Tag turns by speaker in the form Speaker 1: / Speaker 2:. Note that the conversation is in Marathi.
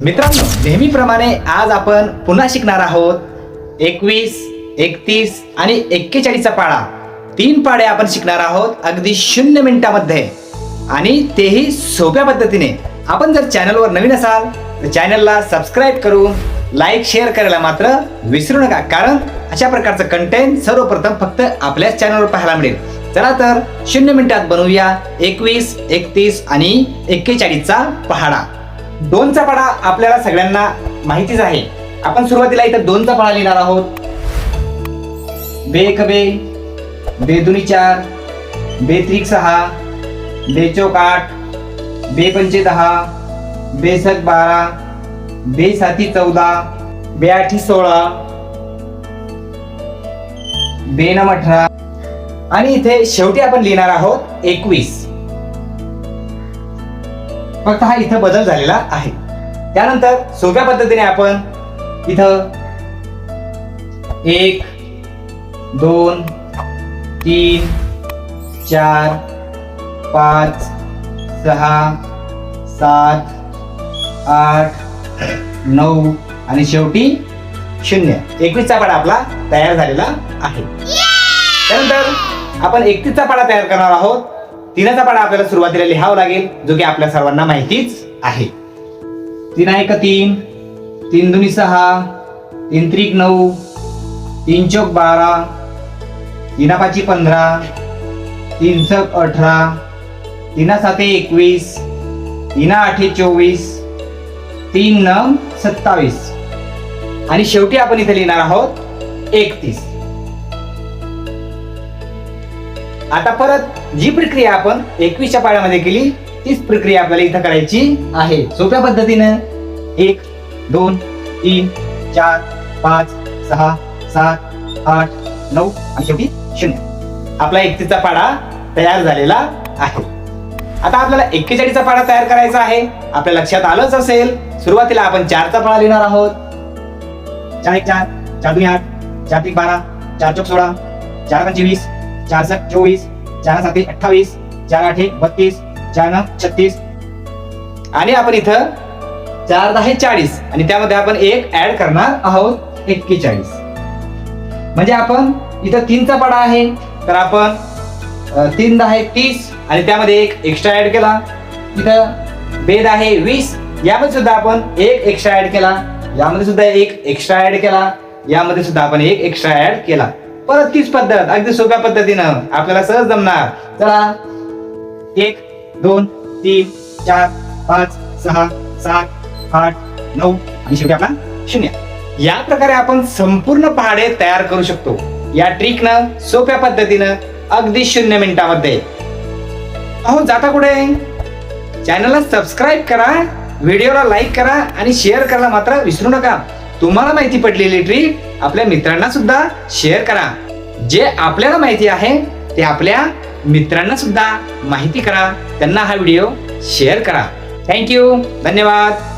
Speaker 1: मित्रांनो नेहमीप्रमाणे आज आपण पुन्हा शिकणार आहोत एकवीस एकतीस आणि एक्केचाळीसचा पाळा. तीन पाडे आपण शिकणार आहोत अगदी शून्य मिनिटामध्ये. आणि तेही सोप्या पद्धतीने. आपण जर चॅनलवर नवीन असाल तर चॅनलला सबस्क्राईब करून लाईक शेअर करायला मात्र विसरू नका. कारण अशा प्रकारचं कंटेंट सर्वप्रथम फक्त आपल्याच चॅनलवर पाहायला मिळेल. चला तर शून्य मिनिटात बनवूया एकवीस एकतीस आणि एक्केचाळीसचा पहाडा दोनचा पाडा आपल्याला सगळ्यांना माहितीच आहे. आपण सुरुवातीला इथं दोनचा पाडा लिहिणार आहोत. बे एक बे बेदुनी चार बे त्रिक सहा बे चौक आठ बे पंचे दहा बेसक बारा बे साती चौदा बे आठी सोळा बे नम अठरा. आणि इथे शेवटी आपण लिहिणार आहोत एकवीस. फक्त हा इथं बदल झालेला आहे. त्यानंतर सोप्या पद्धतीने आपण इथं एक दोन तीन चार पाच सहा सात आठ नऊ आणि शेवटी शून्य. एकवीसचा पाडा आपला तयार झालेला आहे. त्यानंतर आपण एकतीसचा पाडा तयार करणार आहोत. तिनाचा पाडा आपल्याला सुरुवातीला लिहावा लागेल जो की आपल्या सर्वांना माहितीच आहे. तीन एक तीन? तीन दुनी सहा तीन त्रिक नऊ तीन चौक बारा तीनापाची पंधरा तीन चक अठरा तीना साते एकवीस तीना आठे चोवीस तीन नऊ सत्तावीस. आणि शेवटी आपण इथे लिहिणार आहोत एकतीस. आता परत जी प्रक्रिया आपण एकवीसच्या पाड्यामध्ये केली तीच प्रक्रिया आपल्याला इथं करायची आहे. सोप्या पद्धतीनं एक दोन तीन चार पाच सहा सात आठ नऊ आणि शेवटी शून्य. आपला एकतीसचा पाडा तयार झालेला आहे. आता आपल्याला एक्केचाळीसचा पाडा तयार करायचा आहे. आपल्या लक्षात आलंच असेल सुरुवातीला आपण चारचा पाडा लिहिणार आहोत. चार एक चार चार दोन आठ चार तीन बारा चार चौक सोळा चार पंचवीस चार सात चोवीस चार साते अठ्ठावीस चार आठे बत्तीस चार नऊ छत्तीस. आणि आपण इथं चार दहा चाळीस. आणि त्यामध्ये आपण एक ऍड करणार आहोत एक्केचाळीस. म्हणजे आपण इथं तीनचा पाडा आहे. तर आपण तीन दहा तीस आणि त्यामध्ये एक एक्स्ट्रा ऍड केला. इथं बेद आहे वीस. यामध्ये सुद्धा आपण एक एक्स्ट्रा ऍड केला. यामध्ये सुद्धा एक एक्स्ट्रा ऍड केला. यामध्ये सुद्धा आपण एक एक्स्ट्रा ऍड केला. परत तीच पद्धत अगदी सोप्या पद्धतीनं. आपल्याला सहज जमणार. चला. एक दोन तीन चार पाच सहा सात आठ नऊ आणि शेवटी आपला शून्य. या प्रकारे आपण संपूर्ण पहाडे तयार करू शकतो. या ट्रिकनं सोप्या पद्धतीनं अगदी शून्य मिनिटामध्ये. अहो जाता कुठे? चॅनलला सबस्क्राईब करा व्हिडिओला लाईक करा आणि शेअर करायला मात्र विसरू नका. तुम्हाला माहिती पडलेली ट्रिक आपल्या मित्रांना सुद्धा शेअर करा. जे आपल्याला माहिती आहे ते आपल्या मित्रांना सुद्धा माहिती करा. त्यांना हा व्हिडिओ शेअर करा. थँक्यू. धन्यवाद.